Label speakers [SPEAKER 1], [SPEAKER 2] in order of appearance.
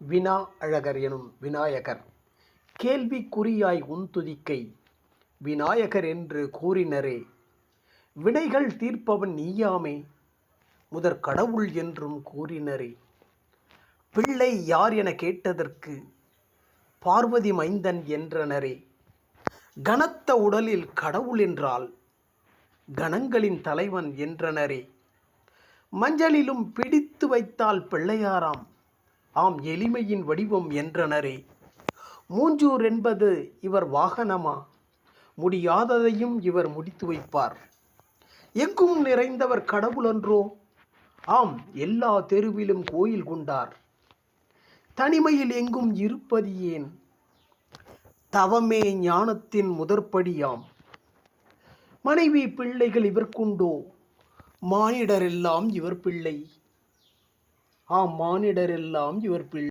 [SPEAKER 1] வினா அழகர் எனும் விநாயகர். கேள்விக்குறியாய் உன் துதிக்கை விநாயகர் என்று கூறினரே. வினைகள் தீர்ப்பவன் நீயாமே முதற் கடவுள் என்றும் கூறினரே. பிள்ளை யார் என கேட்டதற்கு பார்வதி மைந்தன் என்றனரே. கனத்த உடலில் கடவுள் என்றால் கணங்களின் தலைவன் என்றனரே. மஞ்சளிலும் பிடித்து வைத்தால் பிள்ளையாராம் ஆம் எளிமையின் வடிவம் என்றனரே. மூஞ்சூர் என்பது இவர் வாகனமா? முடியாததையும் இவர் முடித்து வைப்பார். எங்கும் நிறைந்தவர் கடவுளன்றோ ஆம் எல்லா தெருவிலும் கோயில் கொண்டார். தனிமையில் எங்கும் இருப்பது ஏன்? தவமே ஞானத்தின் முதற்படியாம். மனைவி பிள்ளைகள் இவர்க்குண்டோ? மானிடரெல்லாம் இவர் பிள்ளை. ஆம் மானிடரெல்லாம் இவர் பிள்ளை.